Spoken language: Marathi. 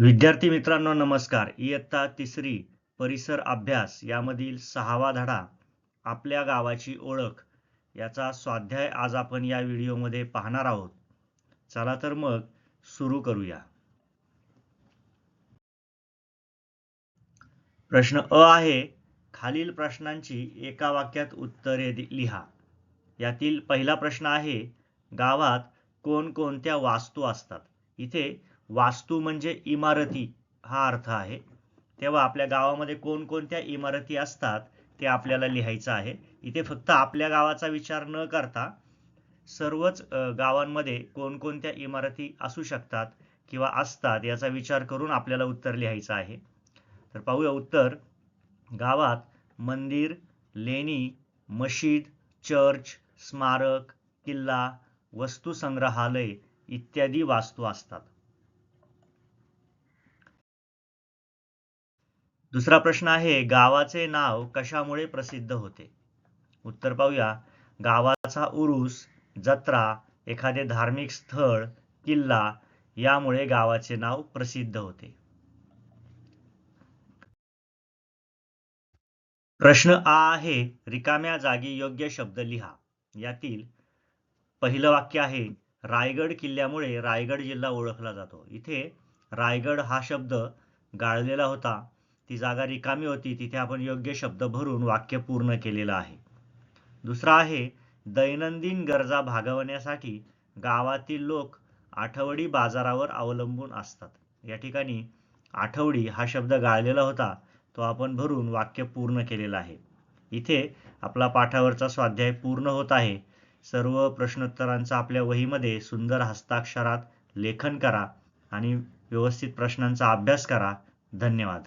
विद्यार्थी मित्रांनो नमस्कार. इयत्ता तिसरी परिसर अभ्यास यामधील सहावा धडा आपल्या गावाची ओळख याचा स्वाध्याय आज आपण या व्हिडिओमध्ये पाहणार आहोत. चला तर मग सुरू करूया. प्रश्न अ आहे खालील प्रश्नांची एका वाक्यात उत्तरे लिहा. यातील पहिला प्रश्न आहे गावात कोणकोणत्या वास्तू असतात? इथे वास्तू म्हणजे इमारती हा अर्थ आहे. तेव्हा आपल्या गावामध्ये कोणकोणत्या इमारती असतात ते आपल्याला लिहायचं आहे. इथे फक्त आपल्या गावाचा विचार न करता सर्वच गावांमध्ये कोणकोणत्या इमारती असू शकतात किंवा असतात याचा विचार करून आपल्याला उत्तर लिहायचं आहे. तर पाहूया उत्तर. गावात मंदिर लेणी मशीद चर्च स्मारक किल्ला वस्तू संग्रहालय इत्यादी वास्तू असतात. दुसरा प्रश्न आहे गावाचे नाव कशामुळे प्रसिद्ध होते? उत्तर पाहूया. गावाचा उरूस जत्रा एखादे धार्मिक स्थळ किल्ला यामुळे गावाचे नाव प्रसिद्ध होते. प्रश्न आ आहे रिकाम्या जागी योग्य शब्द लिहा. यातील पहिलं वाक्य आहे रायगड किल्ल्यामुळे रायगड जिल्हा ओळखला जातो. इथे रायगड हा शब्द गाळलेला होता. ती जागा रिकामी होती तिथे आपण योग्य शब्द भरून वाक्य पूर्ण केलेलं आहे. दुसरा आहे दैनंदिन गरजा भागवण्यासाठी गावातील लोक आठवडी बाजारावर अवलंबून असतात. या ठिकाणी आठवडी हा शब्द गाळलेला होता तो आपण भरून वाक्य पूर्ण केलेलं आहे. इथे आपला पाठावरचा स्वाध्याय पूर्ण होत आहे. सर्व प्रश्नोत्तरांचा आपल्या वहीमध्ये सुंदर हस्ताक्षरात लेखन करा आणि व्यवस्थित प्रश्नांचा अभ्यास करा. धन्यवाद.